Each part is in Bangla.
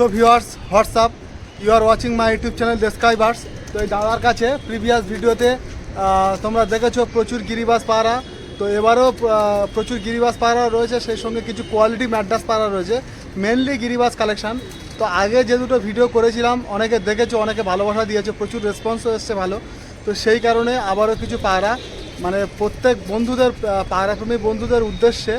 So viewers what's up you are watching my YouTube channel subscribers তো এই দাদার কাছে প্রিভিয়াস ভিডিওতে তোমরা দেখেছ প্রচুর গিরিবাস পাড়া তো এবারও প্রচুর গিরিবাস পাড়া রয়েছে সেই সঙ্গে কিছু কোয়ালিটি ম্যাড্রাস পাড়া রয়েছে মেনলি গিরিবাস কালেকশন তো আগে যে দুটো ভিডিও করেছিলাম অনেকে দেখেছ অনেকে ভালোবাসা দিয়েছে প্রচুর রেসপন্সও এসছে ভালো। তো সেই কারণে আবারও কিছু পাড়া মানে প্রত্যেক বন্ধুদের আহ, পায়রাপ্রেমী বন্ধুদের উদ্দেশ্যে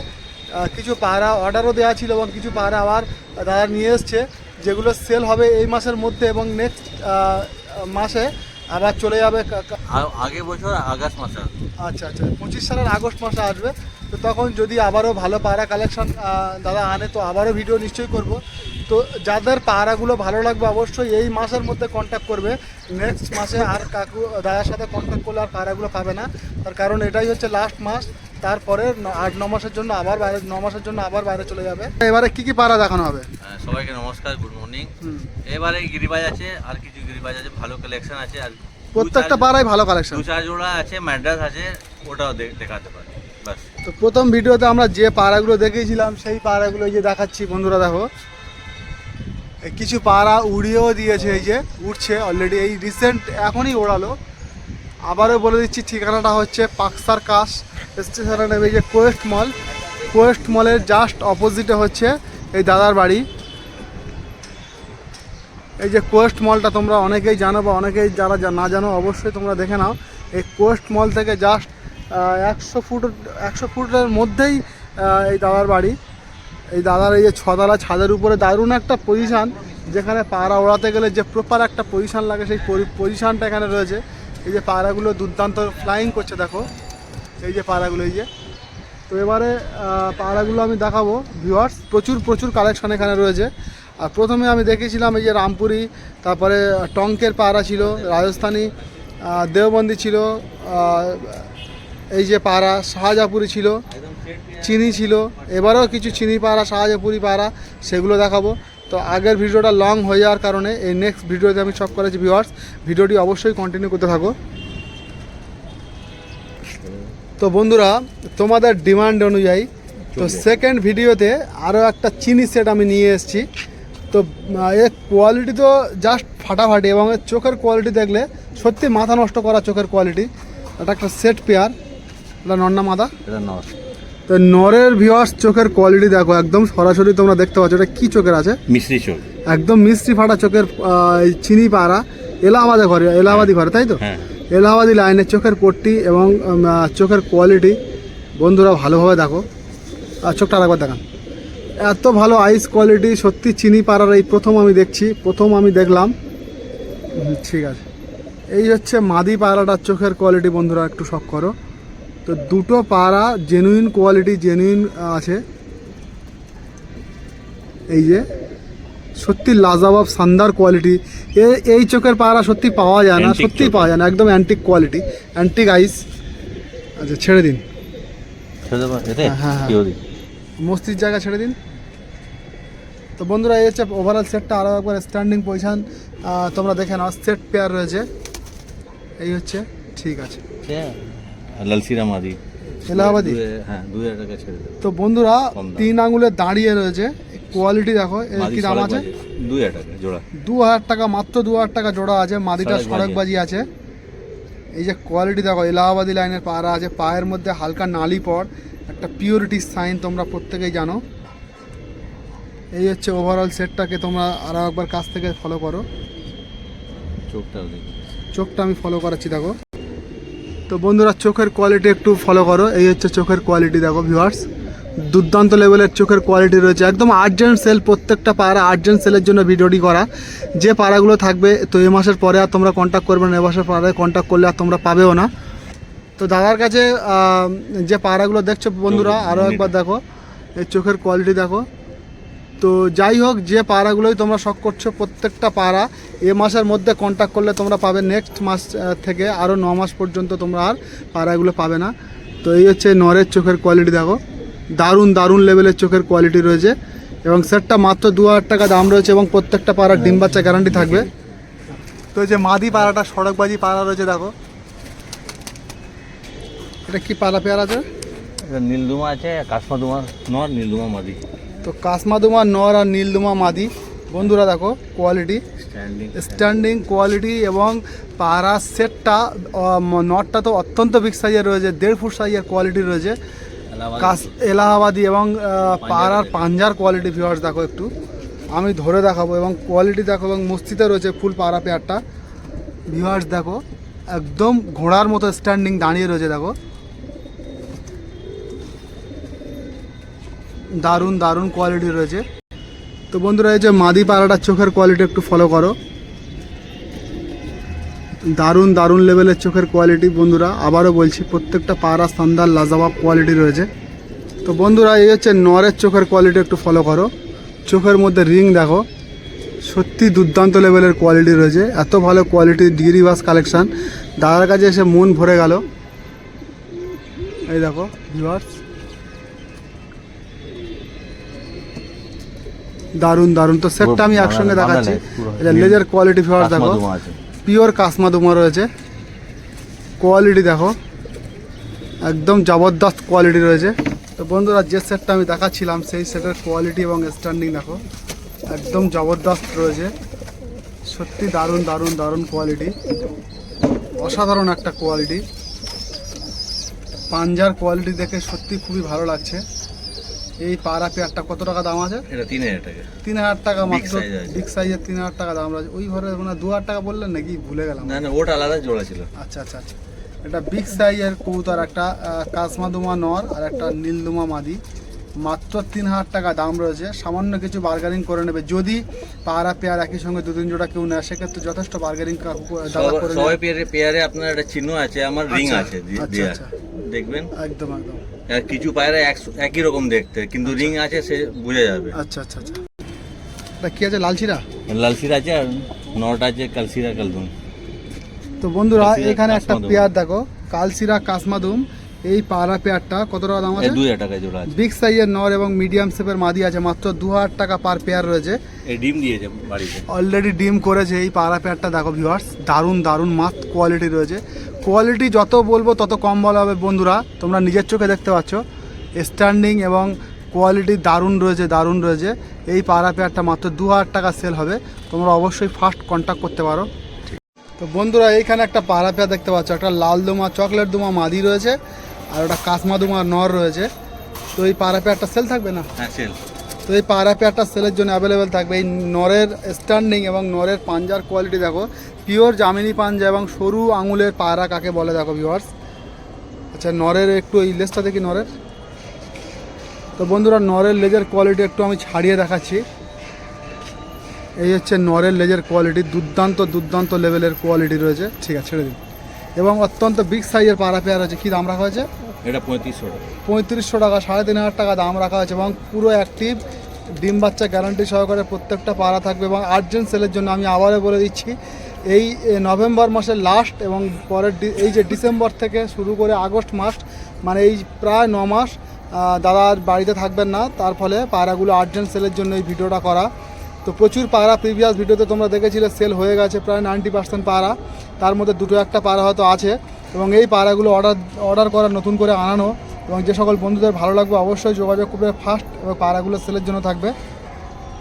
কিছু পায়রা অর্ডারও দেওয়া ছিল এবং কিছু পায়রা আবার তারা নিয়ে এসছে। যেগুলো সেল হবে এই মাসের মধ্যে এবং নেক্সট মাসে আবার চলে যাবে আগে বছর আগস্ট মাসে আচ্ছা আচ্ছা পঁচিশ সালের আগস্ট মাসে আসবে। তো তখন যদি আবারও ভালো পায়রা কালেকশন দাদা আনে তো আবারও ভিডিও নিশ্চয়ই করব। তো যাদের পায়রাগুলো ভালো লাগবে অবশ্যই এই মাসের মধ্যে কন্ট্যাক্ট করবে। নেক্সট মাসে আর কাকু দাদার সাথে কন্ট্যাক্ট করলে আর পায়রাগুলো পাবে না। তার কারণ এটাই হচ্ছে লাস্ট মাস। তারপরে আট ন মাসের জন্য আবার বাইরে ন মাসের জন্য আবার বাইরে চলে যাবে। এবারে কি কি পায়রা দেখানো হবে? সবাইকে নমস্কার গুড মর্নিং। এবারে গিরিবাজ আছে আর কিছু গিরিবাজ আছে ভালো কালেকশন আছে আর প্রত্যেকটা পাড়াই ভালো কালেকশন দু চার জোড়া আছে ম্যাড্রাস আছে ওটাও দেখাতে পারে তো প্রথম ভিডিওতে আমরা যে পাড়াগুলো দেখিয়েছিলাম সেই পাড়াগুলো এই যে দেখাচ্ছি বন্ধুরা দেখো। কিছু পাড়া উড়িয়েও দিয়েছে এই যে উঠছে অলরেডি এই রিসেন্ট এখনই ওড়ালো। আবারও বলে দিচ্ছি, ঠিকানাটা হচ্ছে পাকসার কাশ স্টেশনে এই যে কোয়েস্ট মল। কোয়েস্ট মলের জাস্ট অপোজিটে হচ্ছে এই দাদার বাড়ি। এই যে কোয়েস্ট মলটা তোমরা অনেকেই জানো বা অনেকেই যারা না জানো, অবশ্যই তোমরা দেখে নাও। এই কোয়েস্ট মল থেকে জাস্ট একশো ফুট, একশো ফুটের মধ্যেই এই দাদার বাড়ি। এই দাদার এই যে ছতলা ছাদের উপরে দারুণ একটা পজিশান যেখানে পাড়া ওড়াতে গেলে যে প্রপার একটা পজিশান লাগে, সেই পজিশানটা এখানে রয়েছে। এই যে পায়রাগুলো দুর্দান্ত ফ্লাইং করছে, দেখো। এই যে পায়রাগুলো, এই যে। তো এবারে পায়রাগুলো আমি দেখাবো ভিউয়ার্স প্রচুর প্রচুর কালেকশন এখানে রয়েছে। আর প্রথমে আমি দেখেছিলাম এই যে রামপুরি, তারপরে টঙ্কের পায়রা ছিল, রাজস্থানী দেওবন্দি ছিল এই যে পায়রা শাহজাপুরি ছিল, চিনি ছিল, এবারেও কিছু চিনি পায়রা শাহজাপুরি পায়রা, সেগুলো দেখাবো। তো আগের ভিডিওটা লং হয়ে যাওয়ার কারণে এই নেক্সট ভিডিওতে আমি সব করেছি ভিউয়ার্স ভিডিওটি অবশ্যই কন্টিনিউ করতে থাকো। তো বন্ধুরা তোমাদের ডিমান্ড অনুযায়ী তো সেকেন্ড ভিডিওতে আরও একটা চিনি সেট আমি নিয়ে এসেছি। তো এর কোয়ালিটি তো জাস্ট ফাটাফাটি এবং এর চোখের কোয়ালিটি দেখলে সত্যি মাথা নষ্ট করা চোখের কোয়ালিটি এটা একটা সেট পেয়ার এটা নন্না মাথা এটা নস তো নরের ভিওয়ার্স চোখের কোয়ালিটি দেখো একদম সরাসরি তোমরা দেখতে পাচ্ছ এটা কী চোখের আছে? মিশ্রি চোখ। একদম মিষ্টি ফাটা চোখের চিনি পাড়া এলাহাবাদে ঘরে এলাহাবাদি ঘরে তাই তো? হ্যাঁ। এলাহাবাদি লাইনের চোখের পট্টি এবং চোখের কোয়ালিটি বন্ধুরা ভালোভাবে দেখো। আর চোখটা আরেকবার দেখান। এত ভালো আইস কোয়ালিটি সত্যি চিনি পাড়ার এই প্রথম আমি দেখছি প্রথম আমি দেখলাম। ঠিক আছে। এই হচ্ছে মাদি পায়রাটার চোখের কোয়ালিটি বন্ধুরা একটু শখ করো। তো দুটো পায়রা জেনুইন কোয়ালিটি জেনুইন আছে। এই যে সত্যি লাজাবাব শানদার কোয়ালিটি এ এই চোখের পায়রা সত্যি পাওয়া যায় না সত্যি পাওয়া যায় না একদম অ্যান্টিক কোয়ালিটি অ্যান্টিক আইস আচ্ছা ছেড়ে দিন। হ্যাঁ, হ্যাঁ। ওদিক মস্তির জায়গা ছেড়ে দিন। তো বন্ধুরা এই হচ্ছে ওভারঅল সেটটা আরও একবার স্ট্যান্ডিং পজিশন তোমরা দেখে নাও সেট পেয়ার রয়েছে। এই হচ্ছে ঠিক আছে। এলাহাবাদি? হ্যাঁ দু হাজার টাকা ছেড়ে দেবো। তো বন্ধুরা তিন আঙুলে দাঁড়িয়ে রয়েছে। কোয়ালিটি দেখো কি দাম আছে? দু হাজার টাকা জোড়া। দু হাজার টাকা মাত্র দু হাজার টাকা জোড়া আছে। মাদিটা সড়কবাজি সড়কবাজি আছে। এই যে কোয়ালিটি দেখো এলাহাবাদি লাইনের পায়রা আছে। পায়ের মধ্যে হালকা নালি পর একটা পিওরিটি সাইন তোমরা প্রত্যেকেই জানো। এই হচ্ছে ওভারঅল সেটটাকে তোমরা আরও একবার কাছ থেকে ফলো করো। চোখটা চোখটা আমি ফলো করাচ্ছি দেখো। তো বন্ধুরা, চোখের কোয়ালিটি একটু ফলো করো। এই হচ্ছে চোখের কোয়ালিটি দেখো ভিউয়ার্স দুর্দান্ত লেভেলের চোখের কোয়ালিটি রয়েছে। একদম আর্জেন্ট সেল প্রত্যেকটা পাড়া আর্জেন্ট সেলের জন্য ভিডিওটি করা। যে পাড়াগুলো থাকবে, তো এ মাসের পরে আর তোমরা কন্ট্যাক্ট করবে না এ মাসের পরে কন্ট্যাক্ট করলে আর তোমরা পাবেও না। তো দাদার কাছে যে পাড়াগুলো দেখছ বন্ধুরা আরও একবার দেখো। এই চোখের কোয়ালিটি দেখো। তো যাই হোক, যে পাড়াগুলোই তোমরা শখ করছ, প্রত্যেকটা পাড়া এ মাসের মধ্যে কন্ট্যাক্ট করলে তোমরা পাবে। নেক্সট মাস থেকে আরও ন মাস পর্যন্ত তোমরা আর পাড়াগুলো পাবে না। তো এই হচ্ছে নরের চোখের কোয়ালিটি দেখো। দারুণ দারুণ লেভেলের চোখের কোয়ালিটি রয়েছে। এবং সেটটা মাত্র দু হাজার টাকা দাম রয়েছে এবং প্রত্যেকটা পাড়ার ডিম বাচ্চা গ্যারান্টি থাকবে। তো যে মাদি পাড়াটা, সড়কবাজি পাড়া রয়েছে, দেখো। এটা কি পাড়া পেয়ার আছে? নীলদুমা আছে কাশমাদুমা নর নীলদুমা মাদি। তো কাসমাদুমা নর আর নীলদুমা মাদি। বন্ধুরা দেখো কোয়ালিটি স্ট্যান্ডিং স্ট্যান্ডিং কোয়ালিটি এবং পাড়া সেটটা নটটা তো অত্যন্ত বিগ সাইজের রয়েছে দেড় ফুট সাইজের কোয়ালিটি রয়েছে। কাস এলাহাবাদি এবং পাড়ার পাঞ্জার কোয়ালিটি ভিউয়ার্স দেখো একটু। আমি ধরে দেখাবো এবং কোয়ালিটি দেখো এবং মস্তিতে রয়েছে ফুল পাড়া পেয়ারটা ভিউয়ার্স দেখো একদম ঘোড়ার মতো স্ট্যান্ডিং দাঁড়িয়ে রয়েছে দেখো। দারুণ দারুণ কোয়ালিটি রয়েছে। তো বন্ধুরা, এই যে মাদি পাড়াটার চোখের কোয়ালিটি একটু ফলো করো। দারুণ দারুণ লেভেলের চোখের কোয়ালিটি বন্ধুরা, আবারও বলছি, প্রত্যেকটা পাড়া সান্দার লাজাবাব কোয়ালিটি রয়েছে। তো বন্ধুরা, এই হচ্ছে নরের চোখের কোয়ালিটি একটু ফলো করো। চোখের মধ্যে রিং দেখো। সত্যি দুর্দান্ত লেভেলের কোয়ালিটি রয়েছে। এত ভালো কোয়ালিটি ডিগ্রি বাস কালেকশান দাদার কাছে এসে মন ভরে গেল। এই দেখো ভিউয়ার্স দারুণ দারুণ। তো সেটটা আমি একসঙ্গে দেখাচ্ছি। এটা লেজার কোয়ালিটি ভিউয়ার্স দেখো। পিওর কাসমা দুমা রয়েছে। কোয়ালিটি দেখো। একদম জবরদস্ত কোয়ালিটি রয়েছে। তো বন্ধুরা যে সেটটা আমি দেখাচ্ছিলাম সেই সেটের কোয়ালিটি এবং স্ট্যান্ডিং দেখো। একদম জবরদস্ত রয়েছে। সত্যি দারুণ দারুণ দারুণ কোয়ালিটি অসাধারণ একটা কোয়ালিটি পাঞ্জার কোয়ালিটি দেখে সত্যি খুবই ভালো লাগছে। এই পাড়া পেয়ারটা কত টাকা দাম আছে? এটা তিন হাজার টাকা। তিন হাজার টাকা মাত্র আছে। বিগ সাইজের তিন হাজার টাকা দাম রয়েছে। ওই ঘরে মানে দু হাজার টাকা বললেন নাকি? ভুলে গেলাম। না না ওটা আলাদা জোড়া ছিল। আচ্ছা আচ্ছা আচ্ছা। এটা বিগ সাইজের কবুতর একটা কাসমাদুমা নর আর একটা নীলদুমা মাদি। মাত্র তিন হাজার টাকা দাম রয়েছে। সামান্য কিছু বার্গারিং করে নেবে। যদি পাড়া পেয়ার একই সঙ্গে দু তিন জোড়া কেউ নেয় সেক্ষেত্রে যথেষ্ট বার্গারিং সবাই- পেয়ারে পেয়ারে আপনার একটা চিহ্ন আছে আমার রিং আচ্ছা, আছে আচ্ছা, আচ্ছা। দেখবেন? একদম একদম। কিছু পায়রা এক- একই রকম দেখতে কিন্তু রিং আছে সে বোঝা যাবে। আচ্ছা আচ্ছা আচ্ছা। কি আছে লালশিরা লালশিরা আছে আর নটা আছে কালসিরা কালদুম। তো বন্ধুরা এখানে একটা। পেয়ার দেখো কালসিরা কাসমাদুম। এই পাড়া পেয়ারটা কত টাকা দাম আছে? দুই হাজার টাকা জোড়া আছে। বিগ সাইজের নর এবং মিডিয়াম শেপের মাদি আছে মাত্র দু হাজার টাকা পার পেয়ার রয়েছে। এই ডিম দিয়েছে বাড়িতে। অলরেডি ডিম করেছে এই পাড়া পেয়ারটা দেখো ভিউয়ার্স দারুণ দারুণ মাস্ত কোয়ালিটি রয়েছে। কোয়ালিটি যত বলব তত কম বলা হবে বন্ধুরা তোমরা নিজের চোখে দেখতে পাচ্ছ। স্ট্যান্ডিং এবং কোয়ালিটি দারুণ রয়েছে দারুণ রয়েছে। এই পাড়া পেয়ারটা মাত্র দু হাজার টাকা সেল হবে তোমরা অবশ্যই ফার্স্ট কন্ট্যাক্ট করতে পারো। তো বন্ধুরা এইখানে একটা পাড়া পেয়ার দেখতে পাচ্ছ একটা লাল দোমা চকলেট দোমা মাদি রয়েছে। আর ওটা কাসমা দোমা নর রয়েছে। তো এই পাড়া পেয়ারটা সেল থাকবে না? হ্যাঁ সেল তো এই পায়রা পেয়ারটা সেলের জন্য অ্যাভেলেবেল থাকবে। এই নরের স্ট্যান্ডিং এবং নরের পাঞ্জার কোয়ালিটি দেখো। পিওর জামিনি পাঞ্জা এবং সরু আঙুলের পায়রা কাকে বলে দেখো ভিওয়ার্স আচ্ছা নরের একটু এই লেজটা দেখি নরের। তো বন্ধুরা নরের লেজের কোয়ালিটি একটু আমি ছাড়িয়ে দেখাচ্ছি। এই হচ্ছে নরের লেজের কোয়ালিটি দুর্দান্ত দুর্দান্ত লেভেলের কোয়ালিটি রয়েছে। ঠিক আছে ছেড়ে দিন। এবং অত্যন্ত বিগ সাইজের পায়রা পেয়ার আছে কী দাম রাখা হয়েছে? এটা পঁয়ত্রিশশো টাকা। পঁয়ত্রিশশো টাকা সাড়ে তিন হাজার টাকা দাম রাখা আছে এবং পুরো অ্যাক্টিভ ডিম বাচ্চা গ্যারান্টি সহকারে প্রত্যেকটা পাড়া থাকবে এবং আর্জেন্ট সেলের জন্য আমি আবারও বলে দিচ্ছি এই নভেম্বর মাসের লাস্ট এবং পরের এই যে ডিসেম্বর থেকে শুরু করে আগস্ট মাস মানে এই প্রায় ন মাস দাদার বাড়িতে থাকবেন না তার ফলে পায়রাগুলো আর্জেন্ট সেলের জন্য এই ভিডিওটা করা। তো প্রচুর পায়রা প্রিভিয়াস ভিডিওতে তোমরা দেখেছিলে সেল হয়ে গেছে প্রায় নাইনটি পার্সেন্ট পাড়া। তার মধ্যে দুটো একটা পাড়া হয়তো আছে। এবং এই পায়রাগুলো অর্ডার অর্ডার করা নতুন করে আনানো। এবং যে সকল বন্ধুদের ভালো লাগবে অবশ্যই যোগাযোগ করবে ফার্স্ট এবং পায়রাগুলো সেলের জন্য থাকবে।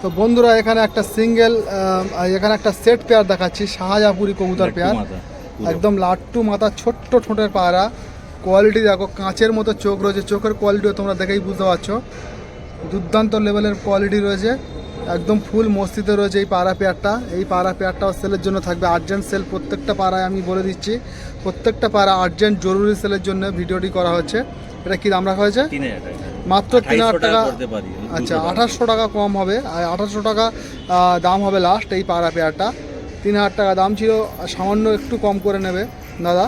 তো বন্ধুরা এখানে একটা সিঙ্গেল এখানে একটা সেট পেয়ার দেখাচ্ছি শাহজাপুরি কবুতর পেয়ার একদম লাট্টু মাথা ছোট্ট ঠোঁটের পায়রা কোয়ালিটি দেখো কাঁচের মতো চোখ রয়েছে। চোখের কোয়ালিটিও তোমরা দেখেই বুঝতে পারছ। দুর্দান্ত লেভেলের কোয়ালিটি রয়েছে। একদম ফুল মস্তিতে রয়েছে এই পাড়া পেয়ারটা। এই পাড়া পেয়ারটাও সেলের জন্য থাকবে আর্জেন্ট সেল প্রত্যেকটা পাড়ায় আমি বলে দিচ্ছি। প্রত্যেকটা পাড়া আর্জেন্ট জরুরি সেলের জন্য ভিডিওটি করা হচ্ছে। এটা কি দাম রাখা হয়েছে? মাত্র তিন হাজার টাকা আচ্ছা আঠাশশো টাকা। কম হবে। আর আঠাশশো টাকা দাম হবে লাস্ট এই পাড়া পেয়ারটা। তিন হাজার টাকা দাম ছিল সামান্য একটু কম করে নেবে দাদা।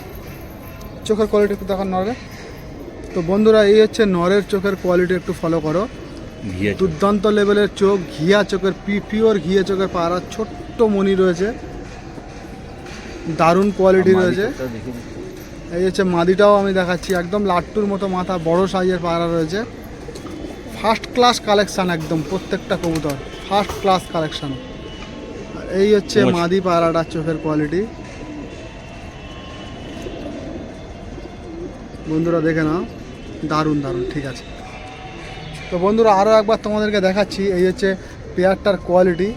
চোখের কোয়ালিটি একটু দেখান নরের তো বন্ধুরা এই হচ্ছে নরের চোখের কোয়ালিটি একটু ফলো করো। ঘিয়ে দুর্দান্ত লেভেলের চোখ ঘিয়া চোখের পিওর ঘিয়া চোখের পাড়া ছোট্ট মনি রয়েছে। দারুণ কোয়ালিটি রয়েছে। এই হচ্ছে মাদিটাও আমি দেখাচ্ছি একদম লাট্টুর মতো মাথা বড় সাইজের পাড়া রয়েছে। ফার্স্ট ক্লাস কালেকশান একদম প্রত্যেকটা কবুতর ফার্স্ট ক্লাস কালেকশান এই হচ্ছে মাদি পায়রাটার চোখের কোয়ালিটি বন্ধুরা দেখে নাও দারুণ দারুণ ঠিক আছে। তো বন্ধুরা আরও একবার তোমাদেরকে দেখাচ্ছি এই হচ্ছে পেয়ারটার কোয়ালিটি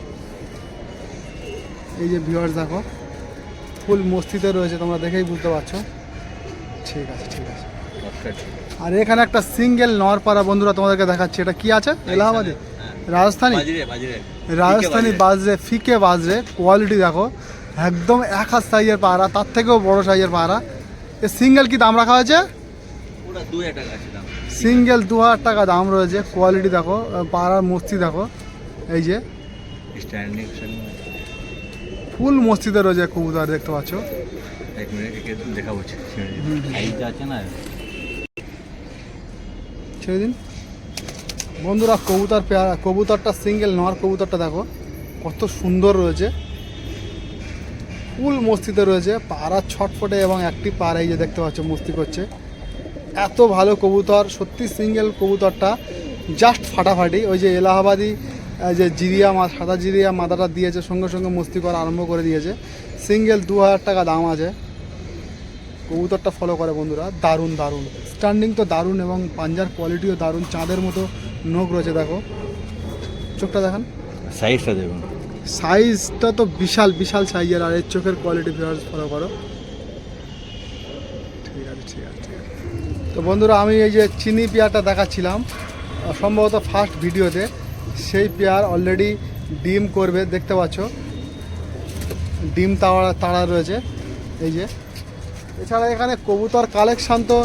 এই যে ভিউয়ার্স দেখো ফুল মস্তিতে রয়েছে তোমরা দেখেই বুঝতে পারছ। ঠিক আছে ঠিক আছে। আর এখানে একটা সিঙ্গেল নরপাড়া বন্ধুরা তোমাদেরকে দেখাচ্ছি এটা কি আছে? এলাহাবাদে? রাজস্থানী? রাজস্থানী বাজরে। বাজরে ফিকে বাজরে কোয়ালিটি দেখো। একদম এক হাত সাইজের পাহারা তার থেকেও বড় সাইজের পাহারা। এ সিঙ্গেল কি দাম রাখা হয়েছে? সিঙ্গেল দু হাজার টাকা দাম রয়েছে। কোয়ালিটি দেখো পাড়ার মস্তি দেখো এই যে। ফুল মস্তিতে রয়েছে কবুতর দেখতে পাচ্ছ। এক মিনিট দেখাবো আছে না? ছেড়ে দিন। বন্ধুরা কবুতর পেয়ারা কবুতরটা সিঙ্গেল নর কবুতরটা দেখো কত সুন্দর রয়েছে। ফুল মস্তিতে রয়েছে পাড়া ছটফটে এবং একটি পাড়া এই যে দেখতে পাচ্ছ মস্তি করছে। এত ভালো কবুতর সত্যি সিঙ্গেল কবুতরটা জাস্ট ফাটাফাটি। ওই যে এলাহাবাদি যে জিরিয়া মা সাদা জিরিয়া মাথাটা দিয়েছে সঙ্গে সঙ্গে মস্তি করা আরম্ভ করে দিয়েছে। সিঙ্গেল দু হাজার টাকা দাম আছে। কবুতরটা ফলো করে বন্ধুরা দারুণ দারুণ। স্ট্যান্ডিং তো দারুণ এবং পাঞ্জার কোয়ালিটিও দারুণ চাঁদের মতো নখ রয়েছে দেখো। চোখটা দেখান। সাইজটা দেখুন। সাইজটা তো বিশাল বিশাল সাইজের আর এর চোখের কোয়ালিটি ফলো করো। ঠিক আছে ঠিক আছে। তো বন্ধুরা, আমি এই যে চিনি পেয়ারটা দেখাচ্ছিলাম সম্ভবত ফার্স্ট ভিডিওতে, সেই পেয়ার অলরেডি ডিম করবে, দেখতে পাচ্ছ। ডিম তাড়া তাড়া রয়েছে, এই যে। এছাড়া এখানে কবুতর কালেকশান তো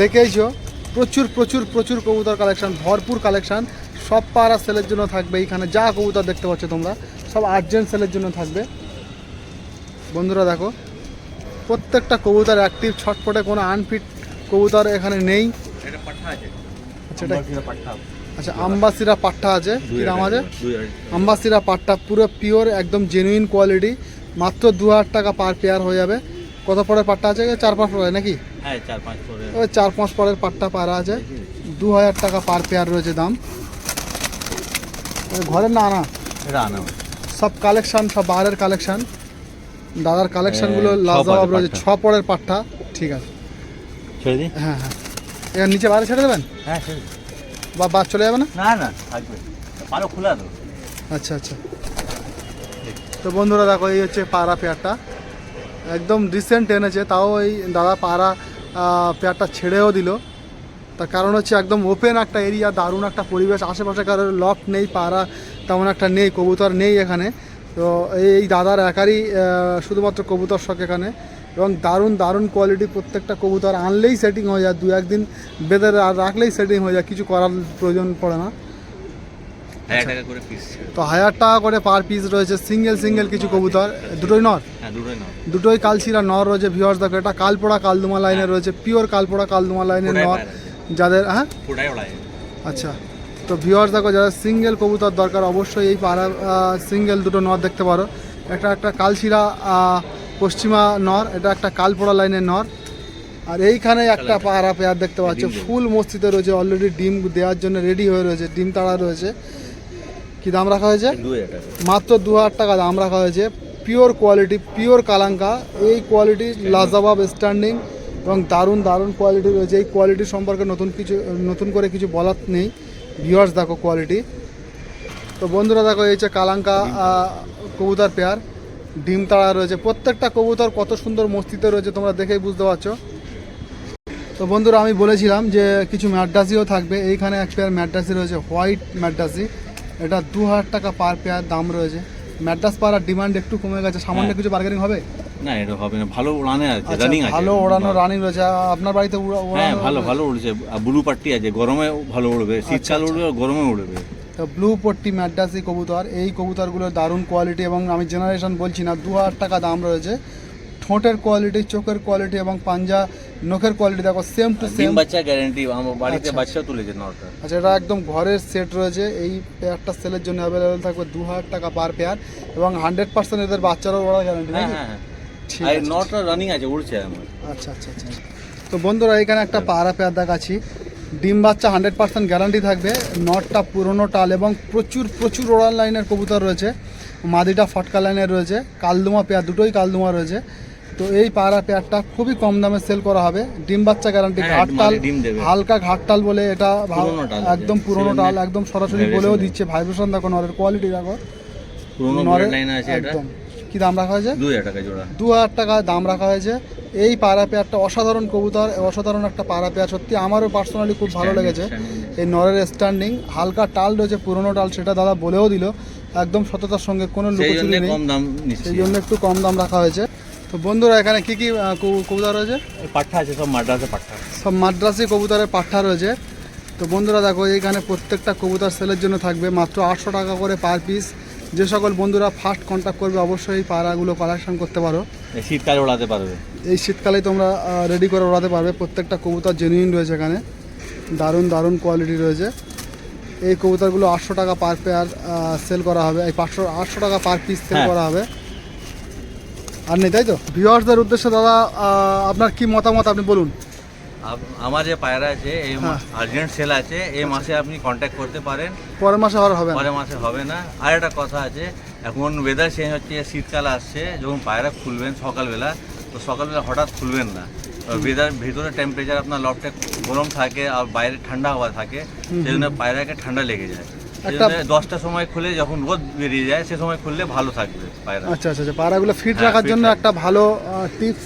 দেখেইছো। প্রচুর প্রচুর প্রচুর কবুতর কালেকশান ভরপুর কালেকশান সব পাড়া সেলের জন্য থাকবে এইখানে যা কবুতর দেখতে পাচ্ছ তোমরা, সব আর্জেন্ট সেলের জন্য থাকবে। বন্ধুরা দেখো, প্রত্যেকটা কবুতর অ্যাক্টিভ ছটফটে কোনো আনফিট কবুতর এখানে নেই। আছে। আচ্ছা এটা আচ্ছা আম্বাসিরা পাট্টা আছে। কি দাম আছে? হাজার টাকা। আম্বাসিরা পাট্টা পুরো পিওর একদম জেনুইন কোয়ালিটি মাত্র দু হাজার টাকা পার পেয়ার হয়ে যাবে। কত পরের পাট্টা আছে? চার পাঁচ পরে নাকি? হ্যাঁ ওই চার পাঁচ পরের পাট্টা পারা আছে। দু হাজার টাকা পার পেয়ার রয়েছে দাম। ঘরের না আনা। সব কালেকশন সব বাহারের কালেকশন দাদার কালেকশনগুলো লাজবাব রয়েছে। ছ পরের পাট্টা ঠিক আছে। ছেড়ে দিই? হ্যাঁ হ্যাঁ। এবার নিচে বাইরে ছেড়ে দেবেন? হ্যাঁ ছেড়ে। বা বাদ চলে যাবে না? না না থাকবে। পারো খোলা তো। আচ্ছা আচ্ছা। তো বন্ধুরা দেখো এই হচ্ছে পাড়া পেয়ারটা। একদম রিসেন্ট এনেছে তাও এই দাদা পাড়া পেয়ারটা ছেড়েও দিল। তার কারণ হচ্ছে একদম ওপেন একটা এরিয়া দারুণ একটা পরিবেশ। আশেপাশে কারোর লক নেই পাড়া তেমন একটা নেই কবুতর নেই এখানে। তো এই দাদার একারই শুধুমাত্র কবুতর শখ এখানে। এবং দারুণ দারুণ কোয়ালিটি প্রত্যেকটা কবুতর আনলেই সেটিং হয়ে যায়। দু একদিন বেঁধে রাখলেই সেটিং হয়ে যায়। কিছু করার প্রয়োজন পড়ে না। তো হাজার টাকা করে পার পিস রয়েছে। সিঙ্গেল সিঙ্গেল কিছু কবুতর। দুটোই নর? হ্যাঁ দুটোই নাও দুটোই নর রয়েছে ভিওয়ার্স দেখো। এটা কালপোড়া কালদুমা লাইনে রয়েছে। পিওর কালপোড়া কালদুমা লাইনের নর। যাদের হ্যাঁ? আচ্ছা। তো ভিওয়ার্স দেখো যাদের সিঙ্গেল কবুতর দরকার অবশ্যই এই পাড়া সিঙ্গেল দুটো নর দেখতে পারো। একটা একটা কালচিরা আহ, পশ্চিমা নর এটা একটা কালপোড়া লাইনের নর। আর এইখানে একটা পাড়া পেয়ার দেখতে পাচ্ছ। ফুল মস্তিতে রয়েছে অলরেডি ডিম দেওয়ার জন্য রেডি হয়ে রয়েছে ডিম তাড়া রয়েছে। কি দাম রাখা হয়েছে? মাত্র দু হাজার টাকা দাম রাখা হয়েছে। পিওর কোয়ালিটি পিওর কালাঙ্কা। এই কোয়ালিটি লাজাবাব স্ট্যান্ডিং এবং দারুণ দারুণ কোয়ালিটি রয়েছে। এই কোয়ালিটি সম্পর্কে নতুন কিছু নতুন করে কিছু বলার নেই। ভিউয়ার্স দেখো কোয়ালিটি তো বন্ধুরা দেখো এই যে কালাঙ্কা কবুতর পেয়ার। ডিম তাড়া রয়েছে। প্রত্যেকটা কবুতর কত সুন্দর মস্তিতে রয়েছে তোমরা দেখেই বুঝতে পারছ। তো বন্ধুরা আমি বলেছিলাম যে কিছু ম্যাড্রাসিও থাকবে। এইখানে এক পেয়ার ম্যাডাসি রয়েছে হোয়াইট ম্যাডাসি এটা দু হাজার টাকা পার পেয়ার দাম রয়েছে। ম্যাড্রাস পাড়ার ডিমান্ড একটু কমে গেছে। সামান্য হ্যাঁ। কিছু বার্গেনিং হবে? না এটা হবে না। ভালো উড়ানে আছে আচ্ছা, রানিং আছে। ভালো ওড়ানো রানিং রয়েছে। আপনার বাড়িতে হ্যাঁ ওড়ানো ভালো ভালো উড়ছে। ব্লু পাট্টি আছে গরমে ভালো উড়বে। শীতকাল আচ্ছা। উড়বে গরমে উড়বে। ব্লু পট্টি ম্যাডাসি কবুতর। এই কবুতরগুলোর দারুণ কোয়ালিটি এবং আমি জেনারেশন বলছি না দু হাজার টাকা দাম রয়েছে। ঠোঁটের কোয়ালিটি চোখের কোয়ালিটি এবং পাঞ্জা নখের কোয়ালিটি দেখো সেম টু সেম বাচ্চা গ্যারান্টি আমার বাড়িতে আচ্ছা। বাচ্চা তুলেছে নটা আচ্ছা এটা একদম ঘরের সেট রয়েছে। এই পেয়ারটা সেলের জন্য অ্যাভেলেবেল থাকবে দু হাজার টাকা পার পেয়ার এবং হান্ড্রেড পার্সেন্ট এদের বাচ্চারও ওরা গ্যারান্টি হ্যাঁ হ্যাঁ হ্যাঁ। ঠিক আছে। নটা রানিং আছে উড়ছে আমার। আচ্ছা আচ্ছা আচ্ছা। তো বন্ধুরা এখানে একটা পাড়া পেয়ার দেখাচ্ছি। ডিম বাচ্চা হান্ড্রেড পার্সেন্ট গ্যারান্টি থাকবে। নটটা পুরনো টাল এবং প্রচুর প্রচুর ওড়ান লাইনের কবুতর রয়েছে। মাদিটা ফটকা লাইনের রয়েছে। কালদুমা পেয়ার দুটোই কালদুমা রয়েছে। তো এই পাড়া পেয়ারটা খুবই কম দামে সেল করা হবে। ডিম বাচ্চা গ্যারান্টি ঘাটটাল। হালকা ঘাটটাল বলে এটা। একদম পুরনো টাল একদম সরাসরি বলেও দিচ্ছে। ভাইব্রেশন দেখো নরের কোয়ালিটি দেখো। পুরোনো একদম। কি দাম রাখা হয়েছে? দু হাজার টাকা জোড়া। দু হাজার টাকা দাম রাখা হয়েছে। এই পায়রা পেয়ারটা অসাধারণ কবুতর অসাধারণ একটা পায়রা পেয়ার। সত্যি আমারও পার্সোনালি খুব ভালো লেগেছে। এই নরের স্ট্যান্ডিং হালকা টাল রয়েছে পুরনো টাল সেটা দাদা বলেও দিল। একদম সততার সঙ্গে কোনো সেই জন্য লুকোচুরি নেই। কম দাম সেই জন্য একটু কম দাম রাখা হয়েছে। তো বন্ধুরা এখানে কি কি কবুতর রয়েছে? পাঠা আছে সব মাদ্রাসে পাঠা সব মাদ্রাসি কবুতরের পাঠা রয়েছে। তো বন্ধুরা দেখো এইখানে প্রত্যেকটা কবুতর সেলের জন্য থাকবে। মাত্র আটশো টাকা করে পার পিস যে সকল বন্ধুরা ফার্স্ট কন্ট্যাক্ট করবে অবশ্যই পায়রাগুলো কালেকশন করতে পারো। এই শীতকালে ওড়াতে পারবে। এই শীতকালেই তোমরা রেডি করে ওড়াতে পারবে। প্রত্যেকটা কবুতর জেনুইন রয়েছে এখানে। দারুণ দারুণ কোয়ালিটি রয়েছে। এই কবুতরগুলো আটশো টাকা পার পেয়ার সেল করা হবে। এই পাঁচশো আটশো টাকা পার পিস সেল। করা হবে। আর নেই তাই তো? ভিউয়ার্সদের উদ্দেশ্যে দাদা আপনার কি মতামত? আপনি বলুন। আমার যে পায়রা আছে এই হ্যাঁ। আর্জেন্ট সেল আছে এই মাসে আপনি কন্ট্যাক্ট করতে পারেন। পরের মাসে আর হবে পরের মাসে হবে না। আর একটা কথা আছে এখন ওয়েদার চেঞ্জ হচ্ছে শীতকাল আসছে যখন পায়রা খুলবেন সকালবেলা তো সকালবেলা হঠাৎ খুলবেন না। ওয়েদার ভিতরে টেম্পারেচার আপনার লফটে গরম থাকে আর বাইরে ঠান্ডা হাওয়া থাকে সেই জন্য পায়রাকে ঠান্ডা লেগে যায়। দশটার সময় খুলে যখন রোদ বেরিয়ে যায় সে সময় খুললে ভালো থাকবে পায়রা। আচ্ছা আচ্ছা আচ্ছা পায়রাগুলো ফিট হ্যাঁ, রাখার জন্য একটা ভালো টিপস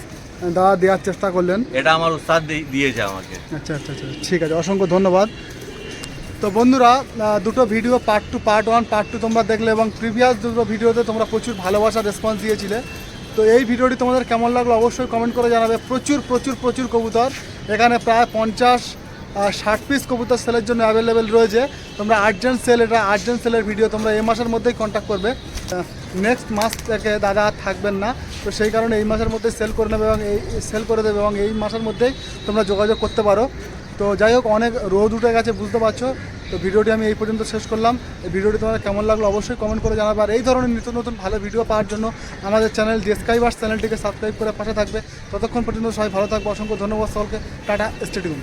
দাদা দেওয়ার চেষ্টা করলেন। এটা আমার উস্তাদ দিয়ে দিয়েছে আমাকে। আচ্ছা আচ্ছা আচ্ছা ঠিক আছে অসংখ্য ধন্যবাদ। তো বন্ধুরা দুটো video part two part one part two তোমরা দেখলে এবং প্রিভিয়াস দুটো ভিডিওতে তোমরা প্রচুর ভালোবাসা রেসপন্স দিয়েছিলে। তো এই ভিডিওটি তোমাদের কেমন লাগল অবশ্যই কমেন্ট করে জানাবে। প্রচুর প্রচুর প্রচুর কবুতর। এখানে প্রায় পঞ্চাশ ষাট পিস কবুতর সেলের জন্য অ্যাভেলেবেল রয়েছে। তোমরা আর্জেন্ট সেল এটা আর্জেন্ট সেলের ভিডিও তোমরা এই মাসের মধ্যেই কন্ট্যাক্ট করবে। নেক্সট মাস থেকে দাদা আর থাকবেন না। তো সেই কারণে এই মাসের মধ্যেই সেল করে নেবে এবং এই সেল করে দেবে এবং এই মাসের মধ্যেই তোমরা যোগাযোগ করতে পারো। তো যাই হোক, অনেক রোদ উঠে গেছে, বুঝতে পারছ? তো ভিডিওটি আমি এই পর্যন্ত শেষ করলাম। এই ভিডিওটি তোমার কেমন লাগল অবশ্যই কমেন্ট করে জানাবে। আর এই ধরনের নিত্য নতুন ভালো ভিডিও পাওয়ার জন্য আমাদের চ্যানেল ডিসক্রাইবার্স চ্যানেলটিকে সাবস্ক্রাইব করে পাশে থাকবে। ততক্ষণ পর্যন্ত সবাই ভালো থাকবে। অসংখ্য ধন্যবাদ সকলকে। Tata stadium